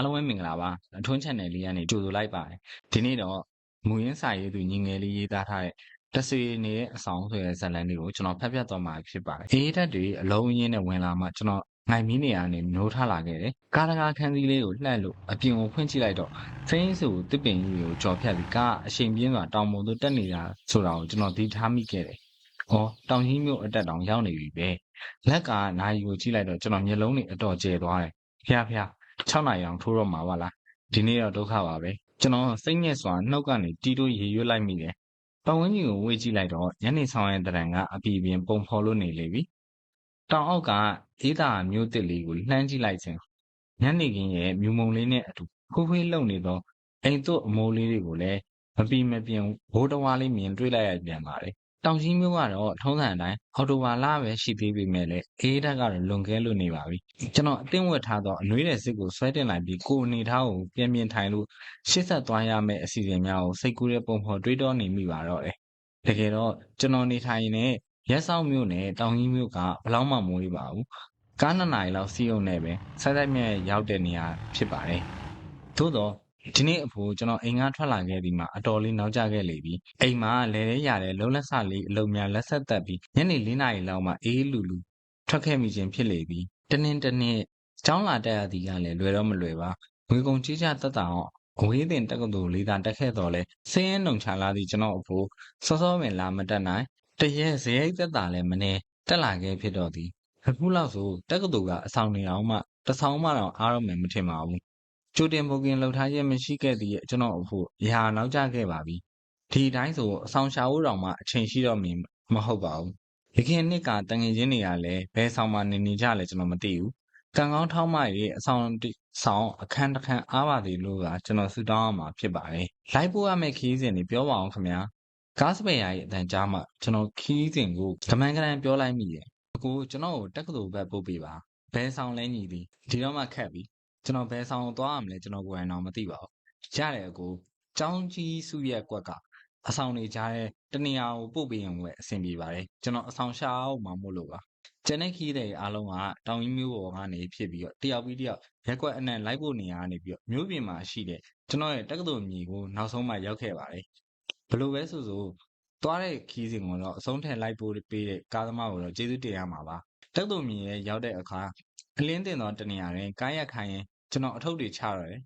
အားလုံးပဲမင်္ဂလာပါအထွန်း channel လေးကနေကြိုဆိုလိုက်ပါတယ်ဒီနေ့တော့မူရင်းစာရေးသူညီငယ်လေးရေးသားထားတဲ့တဆွေနေတဲ့အဆောင်ဆိုတဲ့ဇာတ်လမ်းလေးကိုကျွန်တော်ဖတ်ပြသွားမှာဖြစ်ပါတယ်အေးဓာတ်တွေအလုံးရင်းနဲ့ဝင်လာမှကျွန်တော်ငိုင်မီးနေရာနေနိုးထားလာခဲ့တယ်ကားတကားခန်းစည်းလေးကိုလှည့်လို့အပြင်ကိုဖွင့်ကြည့်လိုက်တော့ဖိင်းစုကိုတစ်ပင်ကြီးကိုကြော်ဖြတ်ပြီးကားအချိန်ပြင်းစွာတောင်ပေါ်သို့တက်နေတာဆိုတာကိုကျွန်တော်သိထားမိခဲ့တယ်။အော်တောင်ကြီးမြို့အတက်တောင်ရောက်နေပြီပဲ။လက်ကနိုင်ကိုကြည့်လိုက်တော့ကျွန်တော်မျက်လုံးတွေအတော်ကျဲသွားတယ်။ဖျားဖျား 6နိုင်အောင်ထိုးတော့မှာပါလားဒီနေ့တော့ဒုက္ခပါပဲကျွန်တော်စိတ်ညစ်စွာနှုတ်ကနေတီးတိုးရေရွတ်လိုက်မိတယ်ပတ်ဝန်းကျင်ကိုဝေ့ကြည့်လိုက်တော့ညနေဆောင်ရဲ့တရံကအပီပင်ပုံဖော်လို့နေလေပြီတောင်အောက်ကအေးသာမျိုးတစ်လေးကိုလှမ်းကြည့်လိုက်ခြင်းညနေခင်းရဲ့မြူမုံလေးနဲ့အတူခိုးခွေးလုံနေသောအိမ်တို့အမိုးလေးတွေကိုလည်းမပီမပြင်းဘိုးတော်ဝါလေးမြင်တွေ့လိုက်ရပြန်ပါတယ် တောင်ကြီးမျိုးကတော့ထုံးစံအတိုင်းအော်တိုဝါလာပဲရှိသေးပေမဲ့လည်းအေးဓာတ်ကတော့လွန်ကဲလို့နေပါပြီကျွန်တော်အသင်းဝတ်ထားတော့အနှွေးတဲ့စစ်ကိုဆွဲတင်လိုက်ပြီးကိုအနေထားကိုပြန်ပြန်ထိုင်လို့ရှေ့ဆက်သွားရမယ့်အစီအစဉ်များကိုစိတ်ကူးတဲ့ပုံဖော်တွေးတောနေမိပါတော့တယ်တကယ်တော့ကျွန်တော်နေထိုင်နေရက်ဆောင်မျိုးနဲ့တောင်ကြီးမျိုးကဘလောက်မှမဝေးပါဘူးကားနှစ်နာရီလောက်စီးုံနဲ့ပဲဆက်ဆက်မြဲရောက်တဲ့နေရာဖြစ်ပါတယ်သို့တော့ ဒီနေ့အဖိုးကျွန်တော်အိမ်ကထွက်လာခဲ့ပြီးမှအတော်လေးနောက်ကျခဲ့လေပြီအိမ်မှာလဲလဲရတဲ့လုံးလက်ဆလေးအလုံးများလက်ဆက်သက်ပြီးညနေ၄နာရီလောက်မှအေးလူလူထွက်ခဲ့မိခြင်းဖြစ်လေပြီတနင်တနင်ကျောင်းလာတက်ရသည်ကလည်းလွယ်တော့မလွယ်ပါငွေကုန်ကြီးကြတက်တာအောင်အဝေးတင်တက္ကသိုလ်လေးသာတက်ခဲ့တော်လဲစင်းရင်နှုံချလာသည့်ကျွန်တော်အဖိုးစောစောပင်လာမတက်နိုင်တရက်ဇေယိတ်သက်တာလည်းမနေတက်လာခဲ့ဖြစ်တော့သည်အခုလောက်ဆိုတက္ကသိုလ်ကအဆောင်နေအောင်မှတဆောင်မှတော့အားရမယ်မထင်ပါဘူး ကြိုတင်ဘုတ်ကင်လှုပ်ထားချက်မရှိခဲ့သည့်ကျွန်တော်အဖို့ရာနောက်ကျခဲ့ပါပြီဒီတိုင်းဆိုအဆောင်ရှာဖို့တောင်မှအချိန်ရှိတော့မည်မဟုတ်ပါဘူးရခင်နှစ်ကတငင်ချင်းတွေကလည်းဘယ်ဆောင်မှနေနေကြလဲကျွန်တော်မသိဘူးကံကောင်းထောင်းမရဲ့အဆောင်ဆောင်အခန်းတစ်ခန်းအားပါသေးလို့ကကျွန်တော်ဆူတောင်းရမှာဖြစ်ပါတယ်လိုက်ပို့ရမယ့်ခီးစဉ်တွေပြောပါအောင်ခင်ဗျာကားစပယ်ယာရဲ့အတန်ကြားမှကျွန်တော်ခီးစဉ်ကိုကမန်ကရန်ပြောလိုက်မိတယ်အခုကျွန်တော်ကိုတက္ကသိုလ်ဘက်ပို့ပေးပါဘယ်ဆောင်လဲညီသည်ဒီတော့မှခက်ပြီ ကျွန်တော်ဘယ်ဆောင်သွားရမလဲကျွန်တော်ကိုယ်တိုင်တော့မသိပါဘူးရတယ်အကိုចောင်းကြီးစုရဲ့ကွက်ကအဆောင်နေကြားတဲ့တနေရာကိုပို့ပေးရင်ဝယ်အဆင်ပြေပါတယ်ကျွန်တော်အဆောင်ရှာအောင်မှမို့လို့ပါကျန်တဲ့ခီးတဲ့အားလုံးကတောင်ကြီးမျိုးပေါ်ကနေဖြစ်ပြီးတော့တယောက်ပြီးတယောက်ရက်ကွက်အနှံ့လိုက်ဖို့နေရာကနေပြီးတော့မျိုးပြင်မှာရှိတဲ့ကျွန်တော်ရဲ့တက္ကသိုလ်မြေကိုနောက်ဆုံးမှရောက်ခဲ့ပါတယ်ဘလို့ပဲဆိုဆိုသွားတဲ့ခီးစဉ်ကိုတော့အဆုံးထက်လိုက်ပို့ပေးတဲ့ကားသမားကိုတော့ကျေးဇူးတင်ရမှာပါတက္ကသိုလ်မြေရဲ့ရောက်တဲ့အခါ အလင်းတင်သောတနေရာတွင်ကားရက်ခိုင်းရင်ကျွန်တော်အထုပ်တွေချရတယ်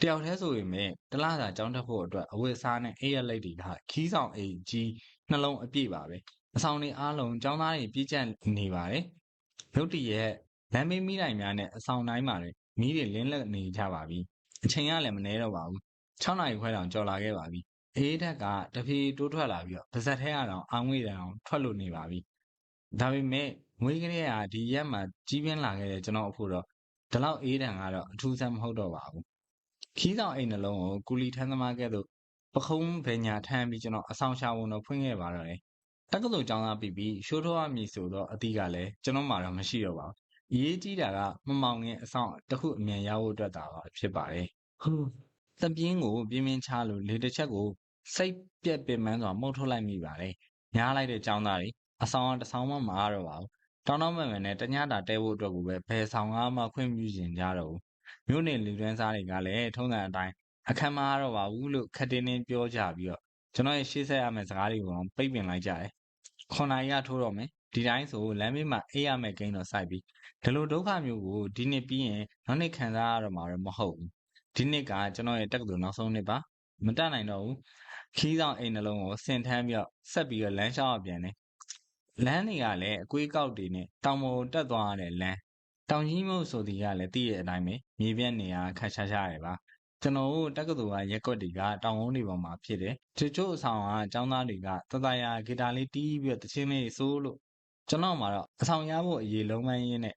တယောက်တည်းဆိုရင်ပဲတလားစာကြောင်းတက်ဖို့အတွက်အဝတ်အစားနဲ့အိပ်ရလိတ်တွေကခီးဆောင်အိမ်ကြီးနှလုံးအပြည့်ပါပဲအဆောင်တွေအားလုံးចောင်းသားတွေပြည့်ကျက်နေပါတယ်ရုတ်တရက်လမ်းမေးမိတိုင်များနဲ့အဆောင်တိုင်းမှာမီးတွေလင်းလက်နေကြပါပြီအချိန်ကလည်းမနှဲတော့ပါဘူး6နာရီခွဲတောင်ကြော်လာခဲ့ပါပြီအေးဓာတ်ကတဖြည်းတိုးထွက်လာပြီးတော့ပါဇက်ထဲကတော့အာငွေတောင်ထွက်လို့နေပါပြီ ဒါပေမဲ့ငွေကလေးကဒီရက်မှာကြီးပြင်းလာခဲ့တဲ့ကျွန်တော်အဖို့တော့ဒီလောက်အေးတန်ကတော့အထူးဆန်းမဟုတ်တော့ပါဘူးခီးဆောင်အိမ်နှလုံးကိုကူလီထမ်းသမားကဲ့သို့ပခုံးဘယ်ညာထမ်းပြီးကျွန်တော်အဆောင်ရှာဝန်တော့ဖွင့်ခဲ့ပါတော့တယ်တက္ကသိုလ်ကျောင်းသားပြီးပြီးရှိုးထောရမည်ဆိုတော့အတိကလည်းကျွန်တော်မှတော့မရှိတော့ပါဘူးအရေးကြီးတာကမမောင်ငင်အဆောင်တစ်ခုအမြန်ရဖို့အတွက်တာပါဖြစ်ပါတယ်ဟူသပြင်းကိုပြင်းပြင်းချလို့လေတစ်ချက်ကိုစိတ်ပြက်ပင်ပန်းစွာမှုတ်ထုတ်လိုက်မိပါတယ်ညားလိုက်တဲ့ကျောင်းသားတွေ အဆောင်အတဆောင်မှမအားတော့ပါဘူးတောင်းတောင်းမှန်မှန်နဲ့တညတာတဲဖို့အတွက်ကိုပဲဘယ်ဆောင်ကမှခွင့်ပြုခြင်းကြတော့ဘူးမြို့နယ်လူတွန်းစားတွေကလည်းထုံးစံအတိုင်းအခမ်းမအားတော့ပါဘူးလို့ခက်တင်းတင်းပြောကြပြီးတော့ကျွန်တော်ရဲ့ရှေ့ဆက်ရမယ့်စကားတွေကိုပိတ်ပင်လိုက်ကြတယ်ခွန်နိုင်ကထိုးတော့မယ်ဒီတိုင်းဆိုလမ်းမေးမှာအေးရမယ့်ကိန်းတော့စိုက်ပြီးဒီလိုဒုက္ခမျိုးကိုဒီနှစ်ပြီးရင်နောက်နှစ်ခံစားရတော့မှာတော့မဟုတ်ဘူးဒီနှစ်ကကျွန်တော်ရဲ့တက္ကသိုလ်နောက်ဆုံးနှစ်ပါမတက်နိုင်တော့ဘူးခီးဆောင်အိမ်နှလုံးကိုဆင်ထမ်းပြီးတော့ဆက်ပြီးတော့လမ်းလျှောက်ပြန်တယ် လမ်းတွေကလည်းအကွေးကောက်တွေနဲ့တောင်ပေါ်တက်သွားရတဲ့လမ်းတောင်ကြီးမုတ်ဆိုဒီကလည်းတည့်ရဲ့အတိုင်းပဲမြေပြန့်နေရခက်ရှားရှားရပါကျွန်တော်တို့တက္ကသိုလ်ကရက်ကွက်တွေကတောင်ကုန်းတွေပေါ်မှာဖြစ်တယ်။ချို့ချို့အဆောင်ကကျောင်းသားတွေကတတရာဂီတာလေးတီးပြီးတော့တချင်းလေးဆိုးလို့ကျွန်တော်မှတော့အဆောင်ရဖို့အရေးလုံးမရင်းနဲ့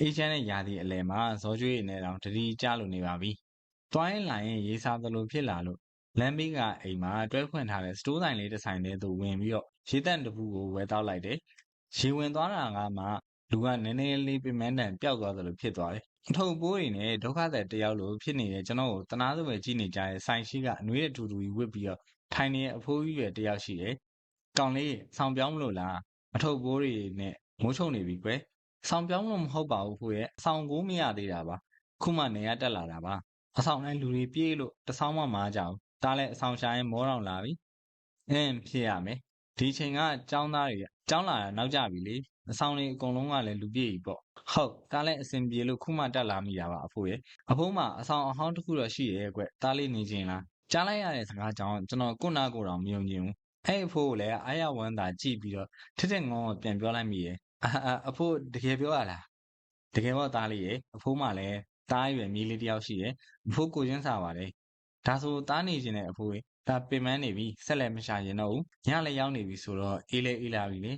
အေးချမ်းတဲ့ယာတီအလဲမှာဇောကျွေးနေတောင်တတိကြလို့နေပါပြီ။တွိုင်းလိုင်းရေးစားသလိုဖြစ်လာလို့လမ်းဘေးကအိမ်မှာတွဲဖွင့်ထားတဲ့စတိုးဆိုင်လေးတစ်ဆိုင်ထဲသို့ဝင်ပြီးတော့ ရေတန့်တပူကိုဝယ်တောက်လိုက်တယ်။ရေဝင်သွားတာကမှလူကနည်းနည်းလေးပင်မတန်ပျောက်သွားသလိုဖြစ်သွားတယ်။ထုပ်ပိုးတွေနဲ့ဒုက္ခသည်တယောက်လိုဖြစ်နေတဲ့ကျွန်တော်ကိုတနာစပွဲကြည့်နေကြတဲ့ဆိုင်ရှိကအနှွေးတဲ့ထူထူကြီးဝစ်ပြီးတော့ထိုင်နေတဲ့အဖိုးကြီးရွယ်တယောက်ရှိတယ်။ကောင်လေးဆောင်းပြောင်းမလို့လားအထုပ်ပိုးတွေနဲ့မိုးချုံနေပြီကွယ်။ဆောင်းပြောင်းလို့မဟုတ်ပါဘူးဖိုးရဲ့။ဆောင်းကိုမရသေးတာပါ။ခုမှနေရတက်လာတာပါအဆောင်တိုင်းလူတွေပြေးလို့တဆောင်းမှမအားကြဘူးဒါလည်းအဆောင်ရှာရင်မောတောင်လာပြီအင်းဖြစ်ရမယ် ဒီချိန်ကចောင်းသားတွေចောင်းလာတာနောက်ကြပြီလေအဆောင်တွေအကုန်လုံးကလည်းလူပြေးပြီပေါ့ဟုတ်ဒါလည်းအစင်ပြေလို့ခုမှတက်လာမိတာပါအဖိုးရဲ့အဖိုးမှာအဆောင်အဟောင်းတစ်ခုတော့ရှိရဲ့ကွဒါလေးနေချင်းလားကြားလိုက်ရတဲ့စကားကြောင့်ကျွန်တော်ကိုနာကိုတောင်မယုံကြည်ဘူးအဲ့အဖိုးကိုလည်းအာရဝမ်းသာကြည့်ပြီးတော့ထက်ထက်ငုံပြန်ပြောလိုက်မိရဲ့အာအဖိုးတကယ်ပြောရလားတကယ်တော့သားလေးရဲ့အဖိုးမှလည်းသားရွယ်မြေးလေးတယောက်ရှိရဲ့အဖိုးကိုချင်းစားပါတယ်ဒါဆိုသားနေခြင်းနဲ့အဖိုးရဲ့ ဒါပင်မနေပြီဆက်လက်မရှာရင်တော့ဘူးညလည်းရောက်နေပြီဆိုတော့အေးလေအေးလာပြီလေ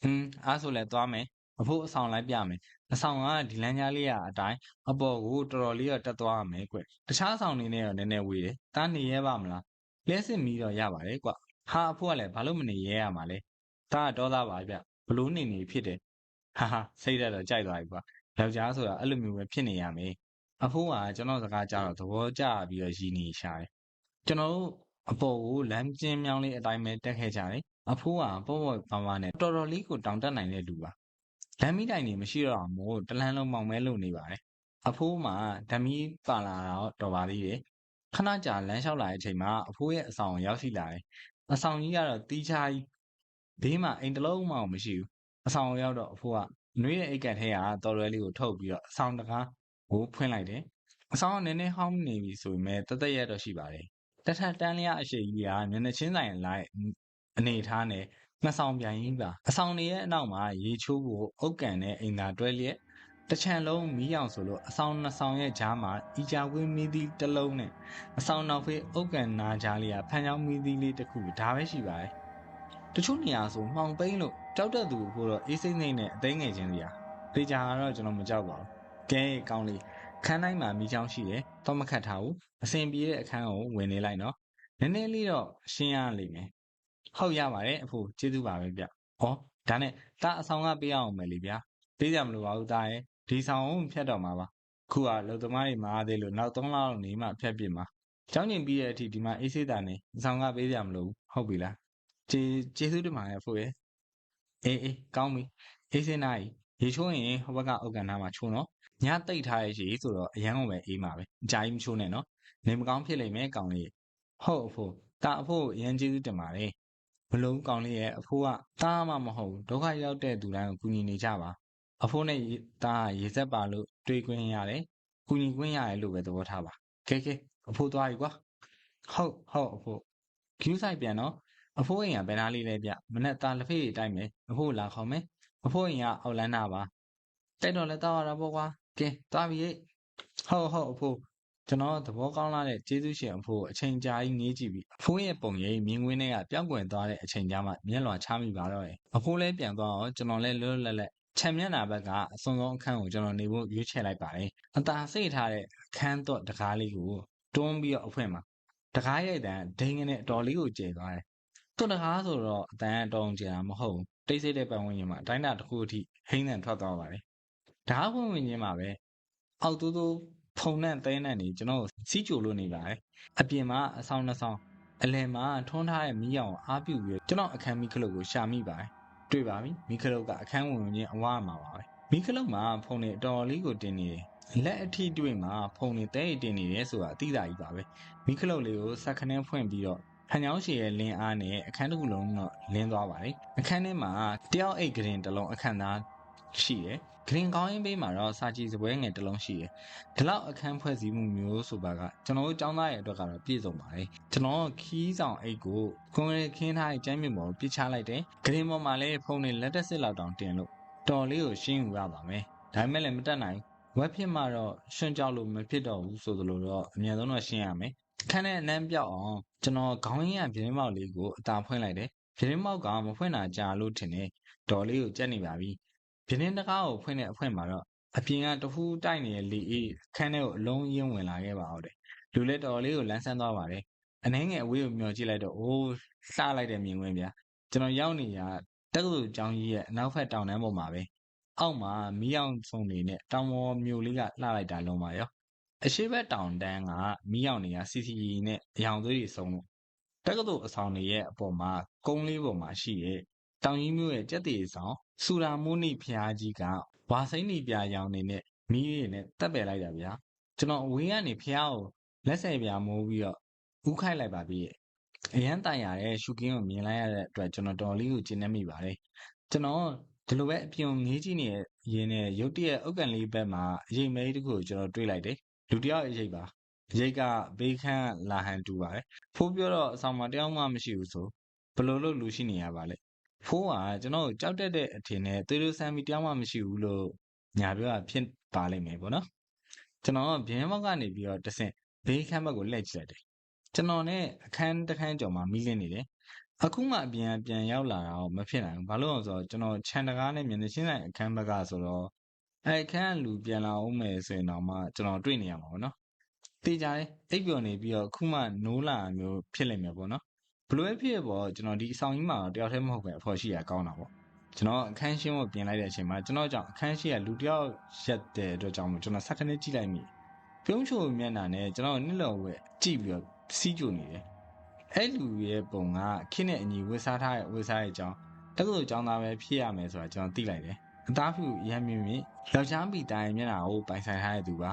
ဟင်းအားဆိုလည်းသွားမယ်အဖိုးအဆောင်လိုက်ပြမယ်အဆောင်ကဒီလမ်းကြားလေးကအတိုင်းအပေါ်ကိုတော်တော်လေးတော့တက်သွားရမယ်ကွတခြားဆောင်နေနဲ့တော့နည်းနည်းဝေးတယ်တားနေရဲပါမလားလဲစစ်မီတော့ရပါတယ်ကွဟာအဖိုးကလည်းဘာလို့မနေရဲရမှာလဲတားတော့သားပါဗျဘလို့နေနေဖြစ်တယ်ဟာဟာစိတ်ဓာတ်တော့ကြိုက်သွားပြီကွာယောက်ျားဆိုတာအဲ့လိုမျိုးပဲဖြစ်နေရမယ်အဖိုးကကျွန်တော်စကားကြားတော့သဘောကျပြီးတော့ရည်နေရှာတယ်ကျွန်တော်တို့ အပေါ်ကိုလမ်းကျင်းမြောင်းလေးအတိုင်းပဲတက်ခဲ့ကြတယ်အဖိုးကပေါ့ပေါ့ပါပါနဲ့တော်တော်လေးကိုတောင်တက်နိုင်တဲ့လူပါလမ်းမီးတိုင်တွေမရှိတော့အောင်မို့တလန်းလုံးမောင်မဲလုပ်နေပါတယ်အဖိုးမှာဓမီပါလာတော့တော်ပါသေးတယ်ခဏကြာလမ်းလျှောက်လာတဲ့အချိန်မှာအဖိုးရဲ့အဆောင်ရောက်ရှိလာတယ်အဆောင်ကြီးကတော့တီးချာကြီးဘေးမှာအိမ်တလုံးမှမရှိဘူးအဆောင်ရောက်တော့အဖိုးကနှွေးတဲ့အိတ်ကက်ထဲကတော်ရွယ်လေးကိုထုတ်ပြီးတော့အဆောင်တကားကိုဖွင့်လိုက်တယ်အဆောင်ကနည်းနည်းဟောင်းနေပြီဆိုပေမဲ့တသက်ရက်တော့ရှိပါတယ် တထတန်းလျားအရှိကြီးကမျက်နှာချင်းဆိုင်လိုက်အနေထားနဲ့နှစ်ဆောင်ပြန်ရင်းပါအဆောင်တွေရဲ့အနောက်မှာရေချိုးကိုအုတ်ကန်နဲ့အိမ်သာတွဲလျက်တချံလုံးမီးအောင်ဆိုလို့အဆောင်နှစ်ဆောင်ရဲ့ကြားမှာအီချာဝင်းမီးသီးတစ်လုံးနဲ့အဆောင်နောက်ဖေးအုတ်ကန်နာကြားလေးကဖန်ချောင်းမီးသီးလေးတစ်ခုဒါပဲရှိပါတယ်တချို့နေရာဆိုမှောင်ပိန်းလို့ကြောက်တဲ့သူကိုတော့အေးစိမ့်စိမ့်နဲ့အသိငယ်ချင်းစီอ่ะတေချာကတော့ကျွန်တော်မကြောက်ပါဘူးကဲကောင်းလေး ခန်းတိုင်းမှာမိချောင်းရှိတယ်တော့မခတ်ထားဘူးအစဉ်ပြေးတဲ့အခန်းကိုဝင်နေလိုက်နော်နည်းနည်းလေးတော့ရှင်းရလိမ့်မယ်ဟုတ်ရပါတယ်အဖိုးကျေးဇူးပါပဲဗျဟောဒါနဲ့တာအဆောင်ကပေးအောင်မယ်လေဗျာပေးကြမလို့ပါဘူးတာရဲ့ဒီဆောင်ကိုဖြတ်တော့မှာပါခုကလုံသမားတွေမအားသေးလို့နောက်3လလောက်နေမှဖြတ်ပြစ်မှာကျောင်းကျင်ပြီးတဲ့အထိဒီမှာအေးဆေးတာနေအဆောင်ကပေးကြမလို့ဟုတ်ပြီလားကျေကျေးဇူးတင်ပါတယ်အဖိုးရဲ့အေးအေးကောင်းပြီအေးစင်းနာကြီး ရေချိုးရင်ဟိုဘက်ကအုတ်ကန်သားမှာချိုးနော်ညတိတ်ထားရဲ့ရှိဆိုတော့အရန်ကိုပဲအေးမှာပဲအကြာကြီးမချိုးနဲ့နော်နေမကောင်းဖြစ်လိမ့်မယ်ကောင်းလေးဟုတ်အဖိုးတာအဖိုးအရန်ကျေးဇူးတင်ပါတယ်ဘလုံးကောင်းလေးရဲ့အဖိုးကတားမှမဟုတ်ဒုက္ခရောက်တဲ့သူတိုင်းကိုကူညီနေကြပါအဖိုးနဲ့တားရေဆက်ပါလို့တွေးခွင့်ရတယ်ကူညီခွင့်ရတယ်လို့ပဲသဘောထားပါကဲကဲအဖိုးသွားပြီကွာဟုတ်ဟုတ်အဖိုးကျူးဆိုင်ပြန်တော့အဖိုးအိမ်ကဘယ်နာလေးလဲဗျမနဲ့တာလက်ဖေးတိုက်မယ်အဖိုးလာခေါ်မယ် အဖိုးအိမ်ကအောက်လန်းနာပါတိုက်တော့လဲတောက်ရတာပေါ့ကွာကဲသွားပြီဟုတ်ဟုတ်အဖိုးကျွန်တော်သဘောကောင်းလာတဲ့ကျေးဇူးရှင်အဖိုးအချိန်ကြာကြီးငေးကြည့်ပြီးအဖိုးရဲ့ပုံရိပ်မြင်ကွင်းထဲကပြောင်းကွယ်သွားတဲ့အချိန်ကြာမှမျက်လွှာချမိပါတော့တယ်အဖိုးလည်းပြန်သွားတော့ကျွန်တော်လည်းလွတ်လွတ်လပ်လပ်ခြံမျက်နှာဘက်ကအစွန်ဆုံးအခန်းကိုကျွန်တော်နေဖို့ရွေးချယ်လိုက်ပါတယ်အသာစိတ်ထားတဲ့အခန်းတော့တကားလေးကိုတွန်းပြီးတော့အဖွင့်မှာတကားရိုက်တန်ဒိန်ငနဲ့အတော်လေးကိုကျဲသွားတယ်တွန်းတကားဆိုတော့အတန်အတော်ကျဲတာမဟုတ်ဘူး တိတ်ဆိတ်တဲ့ပတ်ဝန်းကျင်မှာအတိုင်းတာတစ်ခုအထိဟိမ့်တန်ထွက်သွားပါတယ်ဓာတ်ဝင်ဝင်ချင်းမှာပဲအောက်တူတူဖုံနဲ့တဲနဲ့နေကျွန်တော်စီးကြိုလို့နေပါတယ်အပြင်မှာအဆောင်နှစ်ဆောင်အလယ်မှာထွန်းထားတဲ့မီးရောင်အားပြုပြီးကျွန်တော်အခန်းမီးခလုတ်ကိုရှာမိပါတယ်တွေ့ပါပြီမီးခလုတ်ကအခန်းဝင်ဝင်ချင်းအဝါမှာပါပဲမီးခလုတ်မှာဖုံနေအတော်လေးကိုတင်နေတယ်လက်အထိတွေ့မှာဖုံနေတဲတင်နေတယ်ဆိုတာအသိသာကြီးပါပဲမီးခလုတ်လေးကိုစက်ခနဲဖွင့်ပြီးတော့ ဖန်ချောင်းရှည်ရဲ့လင်းအားနဲ့အခန်းတစ်ခုလုံးတော့လင်းသွားပါတယ်အခန်းထဲမှာတယောက်အိတ်ကရင်တစ်လုံးအခန်းသားရှိတယ်ဂရင်ကောင်းရင်ပေးမှာတော့စာကြည့်စပွဲငယ်တစ်လုံးရှိတယ်ဒီလောက်အခန်းဖွဲ့စည်းမှုမျိုးဆိုပါကကျွန်တော်တို့ចောင်းသားရဲ့အတွက်ကတော့ပြည့်စုံပါတယ်ကျွန်တော်ခီးဆောင်အိတ်ကိုကွန်ရက်ခင်းထားတဲ့ကျမ်းမြေပေါ်ပြစ်ချလိုက်တယ်ဂရင်ပေါ်မှာလည်းဖုန်းနဲ့လက်တက်စစ်လောက်တောင်တင်လို့တော်လေးကိုရှင်းယူရပါမယ်ဒါပေမဲ့လည်းမတက်နိုင်ဝက်ဖြစ်မှတော့ရှင်းကြောက်လို့မဖြစ်တော့ဘူးဆိုသလိုတော့အများဆုံးတော့ရှင်းရမယ်ခန်းနဲ့အနှမ်းပြောက်အောင် ကျွန်တော်ခေါင်းရင်းရပြင်းမောက်လေးကိုအသာဖွင့်လိုက်တယ်ပြင်းမောက်ကမဖွင့်တာကြာလို့ထင်တယ်ဒေါ်လေးကိုကြက်နေပါပြီပြင်းတကားကိုဖွင့်တဲ့အဖွင့်မှာတော့အပြင်ကတဟူးတိုက်နေတဲ့လေအေးခန်းထဲကိုအလုံးရင်းဝင်လာခဲ့ပါတော့တယ်လူလက်တော်လေးကိုလမ်းဆန်းသွားပါတယ်အနှဲငယ်အဝေးကိုမျောကြည့်လိုက်တော့အိုးလှလိုက်တဲ့မြင်ကွင်းဗျာကျွန်တော်ရောက်နေတာတက္ကသိုလ်ကျောင်းကြီးရဲ့အနောက်ဘက်တောင်တန်းပေါ်မှာပဲအောက်မှာမီးအောင်ဆုံနေနဲ့တောင်ပေါ်မြို့လေးကလှလိုက်တာလုံးပါရော အရှိဘက်တောင်တန်းကမီးအောင်တွေကစီစီနဲ့အယောင်သွေးတွေစုံလို့တက္ကသိုလ်အဆောင်တွေရဲ့အပေါ်မှာကုန်းလေးပေါ်မှာရှိတဲ့တောင်ကြီးမြို့ရဲ့ကြက်တီဆောင်စူရာမိုးနိဖျားကြီးကဝါစိမ့်နီပြာရောင်နေနဲ့မီးတွေနဲ့တက်ပယ်လိုက်တာဗျာကျွန်တော်အဝေးကနေဖះကိုလက်ဆယ်ပြာမိုးပြီးတော့ဥခိုက်လိုက်ပါပြီအရန်တိုင်ရတဲ့ရှုကင်းကိုမြင်လိုက်ရတဲ့အတွက်ကျွန်တော်တော်လေးကိုကျဉ်းနေမိပါတယ်ကျွန်တော်ဒီလိုပဲအပြင်ငေးကြည့်နေရင်းနဲ့ရုတ်တရက်အုတ်ကန်လေးဘက်မှာအရေးမဲတစ်ခုကိုကျွန်တော်တွေးလိုက်တယ် လူတယောက်အရေးပါအရေးကဘေးခန့်လာဟန်တူပါတယ်ဖိုးပြောတော့အဆောင်မှာတယောက်မှမရှိဘူးဆိုဘယ်လိုလုပ်လူရှိနေရပါလဲဖိုးကကျွန်တော်ကြောက်တက်တဲ့အထင်နဲ့သွေးလို့ဆမ်းပြီးတယောက်မှမရှိဘူးလို့ညာပြောတာဖြစ်ပါလိမ့်မယ်ပေါ့နော်ကျွန်တော်ဘင်းမောက်ကနေပြီးတော့တဆင့်ဘေးခန့်ဘက်ကိုလှည့်ကြည့်လိုက်တယ်ကျွန်တော်နဲ့အခန်းတစ်ခန်းကျော်မှာမီးလင်းနေတယ်အခုမှအပြန်ပြန်ရောက်လာတာတော့မဖြစ်နိုင်ဘူးဘာလို့လဲဆိုတော့ကျွန်တော်ခြံတကားနဲ့မြင်နေရှင်းဆိုင်အခန်းဘက်ကဆိုတော့ အဲအခန်းလူပြန်လာအောင်မယ်ဆိုရင်တော့မှကျွန်တော်တွေ့နေရမှာပေါ့နော်တေးကြတယ်အိပ်ပျော်နေပြီးတော့အခုမှနိုးလာမျိုးဖြစ်လိမ့်မယ်ပေါ့နော်ဘလို့ဖြစ်ပေါ့ကျွန်တော်ဒီအဆောင်ကြီးမှာတယောက်တည်းမဟုတ်ပဲအဖော်ရှိရကောင်းတာပေါ့ကျွန်တော်အခန်းရှင်းကိုပြင်လိုက်တဲ့အချိန်မှာကျွန်တော်ကြောင့်အခန်းရှိကလူတယောက်ရက်တဲ့အတွက်ကြောင့်ကျွန်တော်ဆက်ခနဲ့ကြည့်လိုက်မိပြုံးချိုမျက်နှာနဲ့ကျွန်တော်နှစ်လောဝဲကြည့်ပြီးတော့စီးကြိုနေတယ်အဲ့လူရဲ့ပုံကခင်းနဲ့အညီဝစ်စားထားတဲ့ဝစ်စားရဲ့အကြောင်းတက္ကသိုလ်ကျောင်းသားပဲဖြစ်ရမယ်ဆိုတာကျွန်တော်သိလိုက်တယ် အသားဖြူရမ်းမြင့်မြင့်ယောက်ျားမိတိုင်းမျက်နှာကိုပိုင်ဆိုင်ထားတဲ့သူပါ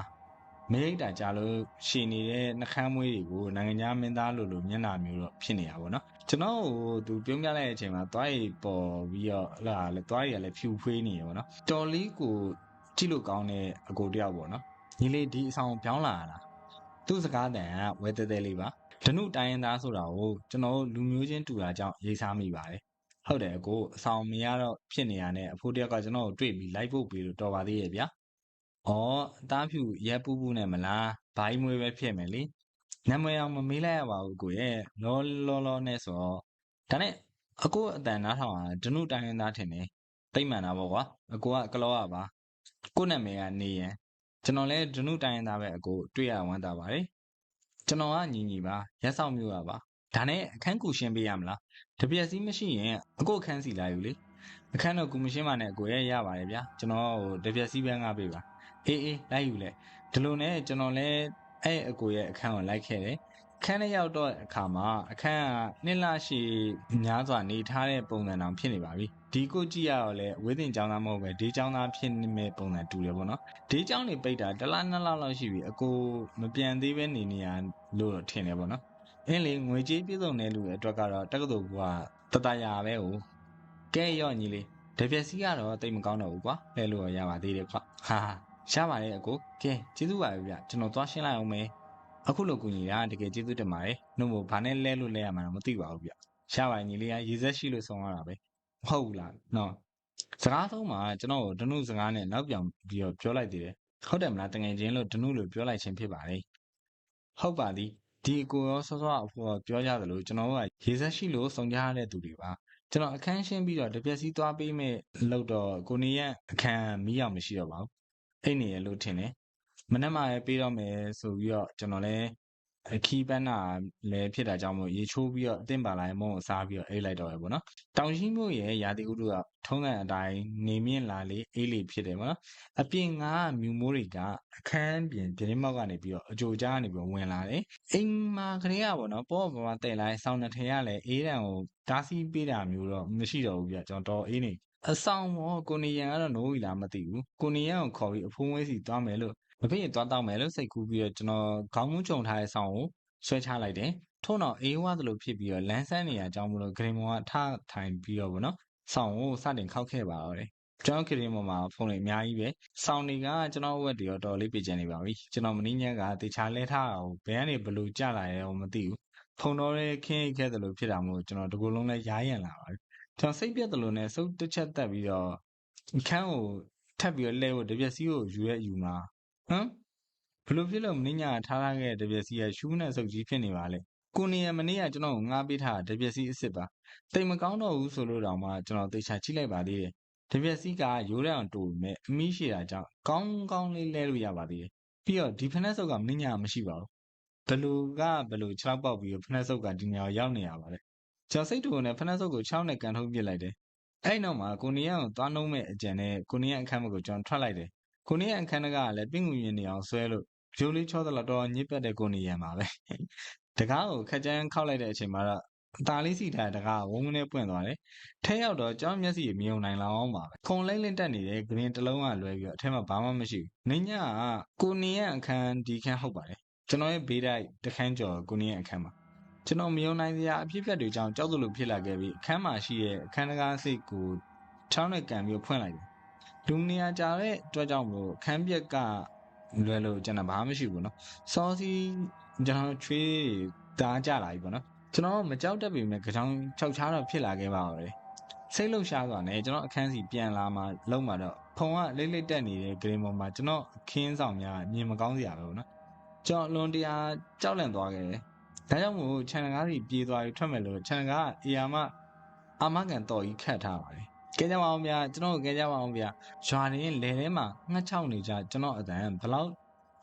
မိရိတ်တာကြာလို့ရှည်နေတဲ့နှခမ်းမွေးတွေကိုနိုင်ငံခြားမင်းသားလိုလိုမျက်နှာမျိုးတော့ဖြစ်နေတာပေါ့နော်ကျွန်တော်ဟိုသူပြုံးပြလိုက်တဲ့အချိန်မှာသွားရီပေါ်ပြီးတော့ဟလာလေသွားရီကလည်းဖြူဖွေးနေရပေါ့နော်တော်လေးကိုကြည့်လို့ကောင်းတဲ့အကိုတယောက်ပေါ့နော်ညီလေးဒီအဆောင်ပြောင်းလာတာသူ့စကားတန်ကဝဲတဲတဲလေးပါဓနုတိုင်းရင်းသားဆိုတာကိုကျွန်တော်လူမျိုးချင်းတူတာကြောင့်ရေးစားမိပါတယ် ဟုတ်တယ်အကိုအဆောင်မရတော့ဖြစ်နေရတဲ့အဖိုးတယောက်ကကျွန်တော်ကိုတွေ့ပြီးလိုက်ဖို့ပြီးတော့တော်ပါသေးရဲ့ဗျာ။အော်အသားဖြူရက်ပူးပူးနဲ့မလားဘိုင်းမွေးပဲဖြစ်မယ်လေ။နမည်အောင်မမေးလိုက်ရပါဘူးကိုရဲ့လောလောလောနဲ့ဆိုတော့ဒါနဲ့အကိုအတန်နားထောင်တာဓနုတိုင်းရင်းသားထင်တယ်။တိတ်မှန်တာပေါ့ကွာ။အကိုကကလောရပါ။ကိုနာမည်ကနေရန်ကျွန်တော်လည်းဓနုတိုင်းရင်းသားပဲအကိုတွေ့ရဝမ်းသာပါတယ်ကျွန်တော်ကညီညီပါရက်ဆောင်မျိုးပါဒါနဲ့အခန်းကူရှင်းပေးရမလား တပြက်စီးမရှိရင်အကိုအခန်းစီလာယူလေအခန်းတော့ကူမရှင်းပါနဲ့အကိုရဲ့ရပါတယ်ဗျာကျွန်တော်ဟိုတပြက်စီးပဲငါပေးပါအေးအေးလိုက်ယူလေဒီလိုနဲ့ကျွန်တော်လည်းအဲ့အကိုရဲ့အခန်းကိုလိုက်ခဲ့တယ်ခန်းထဲရောက်တော့အခါမှာအခန်းကနှစ်လရှိများစွာနေထားတဲ့ပုံစံတောင်ဖြစ်နေပါပြီဒီကိုကြည့်ရတော့လေဝိသင်ကျောင်းသားမဟုတ်ပဲဒီကျောင်းသားဖြစ်နေမဲ့ပုံစံတူတယ်ပေါ့နော်ဒီကျောင်းနေပိတ်တာတစ်လနှစ်လလောက်ရှိပြီအကိုမပြန်သေးပဲနေနေရလို့ထင်တယ်ပေါ့နော် အင်းလေငွေကြေးပြည့်စုံတဲ့လူအတွက်ကတော့တက္ကသိုလ်ကတတရာပဲဟိုကဲရော့ညီလေးတပြက်စီကတော့တိတ်မကောင်းတော့ဘူးကွာလဲလို့ရပါသေးတယ်ကွာဟာရပါတယ်အကိုကဲကျေးဇူးပါပဲဗျကျွန်တော်သွားရှင်းလိုက်အောင်မယ်အခုလိုကူညီတာတကယ်ကျေးဇူးတင်ပါတယ်နှုတ်မို့ဘာနဲ့လဲလို့လဲရမှာတော့မသိပါဘူးဗျရပါတယ်ညီလေးကရေစက်ရှိလို့ဆုံးရတာပဲမဟုတ်ဘူးလားနော်စကားဆုံးမှာကျွန်တော်ဒနုစကားနဲ့နောက်ပြောင်ပြီးတော့ပြောလိုက်သေးတယ်ဟုတ်တယ်မလားတငယ်ချင်းလို့ဒနုလို့ပြောလိုက်ခြင်းဖြစ်ပါတယ်ဟုတ်ပါသည် ဒီအကိုရောစောစောအဖေပြောကြသလိုကျွန်တော်ကရေစက်ရှိလို့စုံကြရတဲ့သူတွေပါကျွန်တော်အခန်းရှင်းပြီးတော့တပြက်စီသွားပေးမဲ့လို့တော့ကိုနေရအခန်းမီးအောင်မရှိတော့ပါဘူးအိတ်နေရလို့ထင်တယ်မနေ့မှလည်းပေးတော့မယ်ဆိုပြီးတော့ကျွန်တော်လည်း ခီးပန်းတာလည်းဖြစ်တာကြောင့်မို့ရေချိုးပြီးတော့အသင့်ပါလိုက်မုံကိုစားပြီးတော့အိတ်လိုက်တော့ရပေါ့နော်တောင်ရှိမျိုးရဲ့ရာသီဥတုကထုံးတဲ့အတိုင်းနေမြင့်လာလေအေးလေဖြစ်တယ်ပေါ့နော်အပြင်ကမြူမိုးတွေကအခန်းပြင်ပြင်းမောက်ကနေပြီးတော့အကြိုကြားကနေပြီးဝင်လာတယ်အိမ်မှာကလေးကပေါ့နော်ပေါ့ပေါ့တဲ့လိုက်ဆောင်းနှစ်ထရလည်းအေးတံကိုတားဆီးပေးတာမျိုးတော့မရှိတော့ဘူးပြကျွန်တော်တော်အေးနေအဆောင်မောကိုနေရန်ကတော့နိုးပြီလားမသိဘူးကိုနေရန်ကိုခေါ်ပြီးအဖိုးဝဲစီသွားမယ်လို့ မဖြစ်ရင်သွားတောက်မယ်လို့စိတ်ကူးပြီးတော့ကျွန်တော်ခေါင်းမူးကြုံထားတဲ့ဆောင်ကိုဆွဲချလိုက်တယ်ထို့နောက်အေးဝါသလိုဖြစ်ပြီးတော့လန်းဆန်းနေရအကြောင်းမလို့ဂရင်မောကထထိုင်ပြီးတော့ဗောနော်ဆောင်ကိုစတင်ခောက်ခဲ့ပါတော့တယ်ကျွန်တော်ခရီးမောမှာဖုန်းတွေအများကြီးပဲဆောင်းတွေကကျွန်တော်ဝက်တွေတော့တော်လေးပြကျန်နေပါပြီကျွန်တော်မင်းညက်ကတေချာလဲထားအောင်ဘယ်ကနေဘလို့ကြလာရဲမသိဘူးဖုန်းတော်ရဲ့ခင်းအိတ်ခဲ့တယ်လို့ဖြစ်တာမို့ကျွန်တော်ဒီကုလုံးလဲရားရံလာပါပြီကျွန်တော်စိတ်ပြက်တယ်လို့နဲ့စုပ်တစ်ချက်တက်ပြီးတော့ခန်းကိုထပ်ပြီးတော့လဲဖို့တပြက်စီးကိုယူရဲယူမှာ ဟမ်ဘလို့ဖြစ်လို့မင်းညာထားထားခဲ့တဲ့တပြက်စီကရှူးနဲ့စုပ်ကြီးဖြစ်နေပါလေကိုနေရမနေ့ကကျွန်တော်ကိုငားပေးထားတာတပြက်စီအစ်စ်ပါတိတ်မကောင်းတော့ဘူးဆိုလို့တောင်မှကျွန်တော်သေချာကြည့်လိုက်ပါသေးတယ်တပြက်စီကရိုးရအောင်တူမဲ့အမီးရှိတာကြောင့်ကောင်းကောင်းလေးလဲလို့ရပါသေးတယ်ပြီးတော့ဒီဖက်နှက်ဆုပ်ကမင်းညာမရှိပါဘူးဘလူကဘလူ6ပေါက်ပြီးဖက်နှက်ဆုပ်ကဒီနေရာရောက်နေရပါတယ်ကျွန်တော်စိတ်တူနဲ့ဖက်နှက်ဆုပ်ကို6နဲ့ကန်ထုတ်ပစ်လိုက်တယ်အဲ့နောက်မှာကိုနေရကိုသွားနှုံးမဲ့အကြံနဲ့ကိုနေရအခန်းမကိုကျွန်တော်ထွက်လိုက်တယ် ကိုနေရအခန်းကလည်းပင့်ကူရင်နေအောင်ဆွဲလို့ဂျိုးလေးချောသလောက်တော့ညစ်ပတ်တဲ့ကိုနေရံပါပဲတကားကိုခက်ကြမ်းခောက်လိုက်တဲ့အချိန်မှာတော့အသားလေးစီထားတဲ့တကားဝုန်းဝန်းနဲ့ပွင့်သွားတယ်ထဲရောက်တော့ကျွန်တော်မျက်စိမြင်ုံနိုင်လောက်အောင်ပါပဲခုံလိမ့်လိမ့်တက်နေတဲ့ green တစ်လုံးကလွဲပြီးတော့အထက်မှာဘာမှမရှိဘူးနေညကကိုနေရဲ့အခန်းဒီခန်းဟုတ်ပါတယ်ကျွန်တော်ရဲ့ဘေးတိုက်တခန်းကျော်ကိုနေရဲ့အခန်းမှာကျွန်တော်မယုံနိုင်စရာအဖြစ်အပျက်တွေကြောင့်ကြောက်သလိုဖြစ်လာခဲ့ပြီးအခန်းမှာရှိတဲ့အခန်းတကားစိတ်ကိုချောင်းနဲ့ကန်ပြီးဖွင့်လိုက်တယ် လူနေရာကြာတဲ့အတွက်ကြောင့်မလို့အခန်းပြက်ကလွယ်လို့ကျွန်တော်ဘာမှမရှိဘူးเนาะစောစီကျွန်တော်ချွေးတားကြလာပြီပေါ့နော်ကျွန်တော်မကြောက်တတ်ပေမဲ့ကြောင်ခြောက်ချားတော့ဖြစ်လာခဲ့ပါတော့စိတ်လှုပ်ရှားသွားတယ်ကျွန်တော်အခန်းစီပြန်လာမှလုံမှတော့ဖုံကလိမ့်လိမ့်တက်နေတဲ့ဂရင်းပေါ်မှာကျွန်တော်အခင်းဆောင်များမြင်မကောင်းစရာပဲပေါ့နော်ကျွန်တော်အလွန်တရာကြောက်လန့်သွားခဲ့တယ်ဒါကြောင့်မို့ခြံကားကြီးပြေးသွားပြီးထွက်မယ်လို့ခြံကားအေယာမအာမကန်တော်ကြီးခတ်ထားပါတယ် ကဲကြပါအောင်ဗျာကျွန်တော်ကဲကြပါအောင်ဗျာရွာရင်းလယ်ထဲမှာငှက်ချောက်နေကြကျွန်တော်အတန်ဘလောက်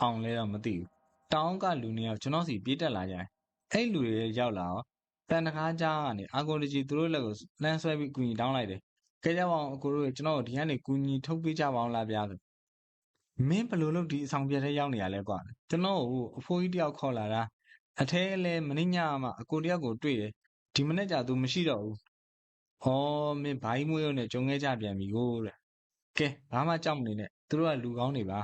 အောင်လဲတော့မသိဘူးတောင်းကလူနှစ်ယောက်ကျွန်တော်စီပြေးတက်လာကြတယ်အဲ့လူတွေရောက်လာတော့တန်တကားကြားကနေအာကိုတကြီးသူတို့လက်ကိုလမ်းဆွဲပြီးကူညီတောင်းလိုက်တယ်ကဲကြပါအောင်အကိုတို့ကျွန်တော်တို့ဒီကနေကူညီထုတ်ပေးကြပါအောင်လားဗျာဆိုမင်းဘယ်လိုလုပ်ဒီအဆောင်ပြတဲ့ရောက်နေရလဲကွာကျွန်တော်ကိုအဖိုးကြီးတယောက်ခေါ်လာတာအထဲလဲမင်းညမှအကိုတယောက်ကိုတွေ့တယ်ဒီမနေ့ကျသူမရှိတော့ဘူး ဩမင်းဘိုင်းမွေးရုံနဲ့ဂျုံခဲ့ကြပြန်ပြီကိုတဲ့ကဲဘာမှကြောက်မနေနဲ့သူတို့ကလူကောင်းတွေပါ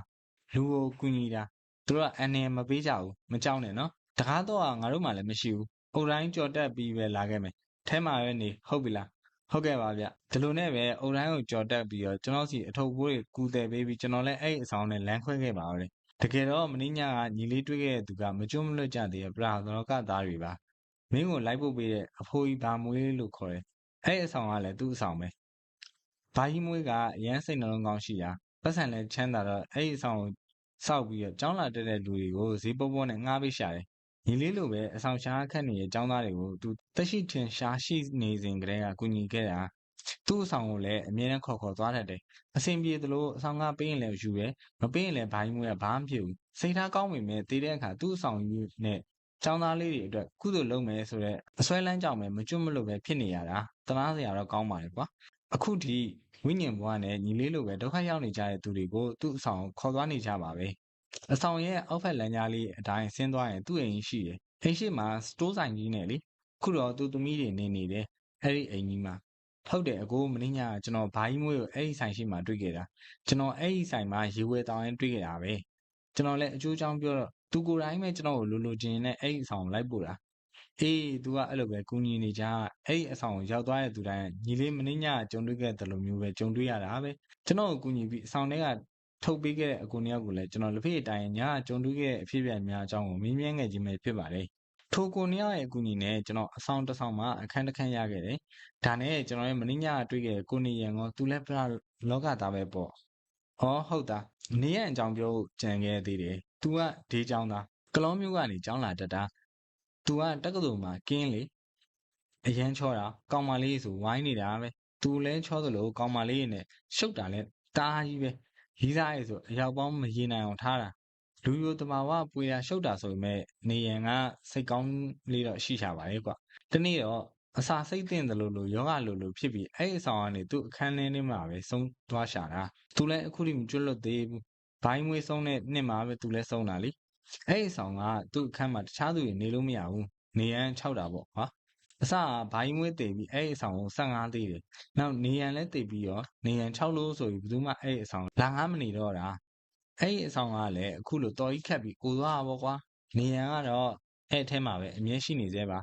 လူကိုကူညီတာသူတို့ကအန်နေမပေးကြဘူးမကြောက်နဲ့နော်တကားတော့ငါတို့မှလည်းမရှိဘူးအုတ်တိုင်းကြော်တက်ပြီးပဲလာခဲ့မယ်ထဲမှာပဲနေဟုတ်ပြီလားဟုတ်ကဲ့ပါဗျဒီလိုနဲ့ပဲအုတ်တိုင်းကိုကြော်တက်ပြီးတော့ကျွန်တော်စီအထုပ်ပိုးတွေကူတယ်ပေးပြီးကျွန်တော်လည်းအဲ့အဆောင်နဲ့လမ်းခွဲခဲ့ပါဦးတယ်တကယ်တော့မင်းညကညီလေးတွေ့ခဲ့တဲ့သူကမကျွတ်မလွတ်ကြသေးတဲ့ပရာသရောကသားတွေပါမင်းကိုလိုက်ဖို့ပေးတဲ့အဖိုးကြီးဘာမွေးလို့ခေါ်တယ် အဲ့အဆောင်ကလည်းသူ့အဆောင်ပဲဘာကြီးမွေးကအရန်စိတ်နှလုံးကောင်းရှိတာပတ်စံလည်းချမ်းသာတော့အဲ့အဆောင်ကိုစောက်ပြီးတော့ကျောင်းလာတက်တဲ့လူတွေကိုဈေးပေါပေါနဲ့ငှားပေးရှာတယ်ညီလေးလိုပဲအဆောင်ရှားခတ်နေတဲ့ကျောင်းသားတွေကိုသူတက်ရှိထင်ရှားရှိနေစဉ်ကတည်းကကူညီခဲ့တာသူ့အဆောင်ကိုလည်းအမြဲတမ်းခေါ်ခေါ်သွားတတ်တယ်အဆင်ပြေသလိုအဆောင်ကပေးရင်လည်းယူရဲမပေးရင်လည်းဘိုင်းမွေးကဘာမှဖြစ်ဘူးစိတ်ထားကောင်းပေမဲ့တည်တဲ့အခါသူ့အဆောင်ယူနဲ့ ကျောင်းသားလေးတွေအတွက်ကုသိုလ်လုပ်မယ်ဆိုတော့အစွဲလန်းကြောင်ပဲမကျွတ်မလို့ပဲဖြစ်နေရတာတနာစရာတော့ကောင်းပါလေကွာအခုထိဝိညာဉ်ဘဝနဲ့ညီလေးလိုပဲဒုက္ခရောက်နေကြတဲ့သူတွေကိုသူ့အဆောင်ခေါ်သွားနေကြပါပဲအဆောင်ရဲ့အောက်ဖက်လမ်းကြားလေးအတိုင်းဆင်းသွားရင်သူ့အိမ်ရှိတယ်အိမ်ရှိမှာစတိုးဆိုင်ကြီးနဲ့လေခုတော့သူသမီးတွေနေနေတယ်အဲ့ဒီအိမ်ကြီးမှာဟုတ်တယ်အကိုမင်းညာကျွန်တော်ဘာကြီးမွေးကိုအဲ့ဒီဆိုင်ရှိမှာတွေ့ခဲ့တာကျွန်တော်အဲ့ဒီဆိုင်မှာရေဝဲတောင်းရင်တွေ့ခဲ့တာပဲကျွန်တော်လည်းအကျိုးချောင်းပြောတော့ သူကိုယ်တိုင်ပဲကျွန်တော်ကိုလိုလိုချင်နဲ့အဲ့ဒီအဆောင်လိုက်ပို့တာအေး तू ကအဲ့လိုပဲကူညီနေကြအဲ့ဒီအဆောင်ကိုရောက်သွားတဲ့သူတိုင်းညီလေးမင်းညာကြုံတွေ့ခဲ့တယ်လို့မျိုးပဲကြုံတွေ့ရတာပဲကျွန်တော်ကိုကူညီပြီးအဆောင်ထဲကထုတ်ပေးခဲ့တဲ့အကူနှစ်ယောက်ကိုလည်းကျွန်တော်လက်ဖေးအတိုင်းညာကြုံတွေ့ခဲ့တဲ့အဖြစ်အပျက်များအကြောင်းကိုမင်းမြန်းခဲ့ခြင်းပဲဖြစ်ပါတယ်ထိုကိုနှစ်ယောက်ရဲ့အကူအညီနဲ့ကျွန်တော်အဆောင်တစ်ဆောင်မှာအခန်းတစ်ခန်းရခဲ့တယ်။ဒါနဲ့ကျွန်တော်ရဲ့မင်းညာတွေ့ခဲ့ကိုနေရန်ကသူလည်းပြလောကသားပဲပေါ့။ဟောဟုတ်တာ။နေရန်အကြောင်းပြောကြံခဲ့သေးတယ်။ तू ကဒေးကြောင်းသားကလောမျိုးကနေကြောင်းလာတတ်တာ။ तू ကတက္ကသိုလ်မှာကင်းလေအရန်ချောတာကောင်းမလေးဆိုဝိုင်းနေတာပဲ။ तू လဲချောသလိုကောင်းမလေးနဲ့ရှုပ်တာလဲတားကြီးပဲ။ရီးစားရဲဆိုအရောက်ပေါင်းမရေနိုင်အောင်ထားတာလူယိုတဘာဝပွေတာရှုပ်တာဆိုပေမဲ့နေရန်ကစိတ်ကောင်းလေးတော့ရှိရှာပါလေကွာတနေ့တော့အစာစိတ်တင်တယ်လို့လို့ယောဂလိုလိုဖြစ်ပြီးအဲ့အဆောင်ကနေသူ့အခန်းထဲထဲမှာပဲဆုံးသွားရှာတာသူလည်းအခုထိမကျွတ်လွတ်သေးဘူး ဘိုင်းမွေးဆုံးတဲ့နှစ်မှာပဲသူလည်းဆုံးတာလေအဲ့အဆောင်ကသူ့အခန်းမှာတခြားသူတွေနေလို့မရဘူးနေရန်၆တာပေါ့ဟာအစကဘိုင်းမွေးတည်ပြီးအဲ့အဆောင်ကို15သေးတယ်နောက်နေရန်လည်းတည်ပြီးရောနေရန်6လို့ဆိုပြီးဘယ်သူမှအဲ့အဆောင်လာငားမနေတော့တာအဲ့ဒီအဆောင်ကလည်းအခုလိုတော်ကြီးခတ်ပြီးကိုသွားတာပေါ့ကွာနေရန်ကတော့အဲ့အထဲမှာပဲအမြဲရှိနေသေးပါ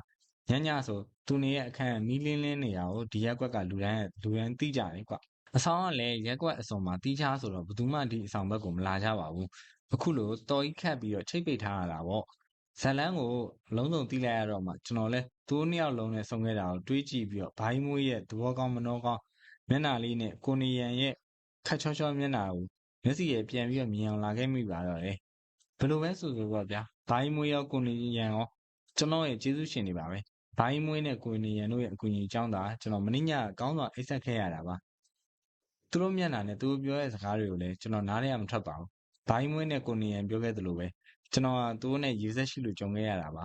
ညညဆိုသူနေရဲ့အခန်းမီးလင်းလင်းနေတာကိုဒီရက်ကွက်ကလူတိုင်းလူတိုင်းသိကြတယ်ကွာ အဆောင်ကလည်းရက်ကွက်အစုံမှာတီးခြားဆိုတော့ဘယ်သူမှဒီအဆောင်ဘက်ကိုမလာကြပါဘူးအခုလိုတော်ကြီးခတ်ပြီးတော့ချိတ်ပိတ်ထားရတာပေါ့ဇလန်းကိုလုံးစုံတီးလိုက်ရတော့မှကျွန်တော်လဲသူတို့နှစ်ယောက်လုံးနဲ့ဆုံခဲ့တာကိုတွေးကြည့်ပြီးတော့ဘိုင်းမွေးရဲ့သဘောကောင်းမနှောကောင်းမျက်နှာလေးနဲ့ကိုနေရန်ရဲ့ခတ်ချောချောမျက်နှာကိုမျက်စိရဲ့ပြန်ပြီးတော့မြင်အောင်လာခဲ့မိပါတော့တယ်ဘယ်လိုပဲဆိုဆိုပေါ့ဗျာဘိုင်းမွေးရောကိုနေရန်ရောကျွန်တော်ရဲ့ကျေးဇူးရှင်တွေပါပဲဘိုင်းမွေးနဲ့ကိုနေရန်တို့ရဲ့အကူအညီအကြောင်းသာကျွန်တော်မင်းညကောင်းစွာအိတ်ဆက်ခဲ့ရတာပါ သူတို့မျက်နှာနဲ့သူတို့ပြောတဲ့စကားတွေကိုလည်းကျွန်တော်နားထဲမထွက်ပါဘူးဘိုင်းမွေးနဲ့ကိုနေရန်ပြောခဲ့သလိုပဲကျွန်တော်ကသူတို့နဲ့ရေဆက်ရှိလို့ကြုံခဲ့ရတာပါ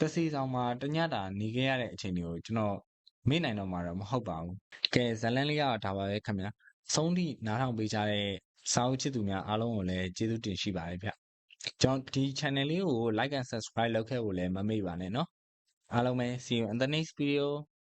တစီဆောင်မှာတညတာနေခဲ့ရတဲ့အချိန်တွေကိုကျွန်တော်မေ့နိုင်တော့မှာတော့မဟုတ်ပါဘူးကဲဇလန်လေးကတော့ဒါပါပဲခင်ဗျာဆုံးထိနားထောင်ပေးကြတဲ့စာအုပ်ချစ်သူများအားလုံးကိုလည်းကျေးဇူးတင်ရှိပါတယ်ဗျကျွန်တော်ဒီ channel လေးကို like and subscribe လုပ်ခဲ့ဖို့လည်းမမေ့ပါနဲ့เนาะ အားလုံးပဲ see you in the next video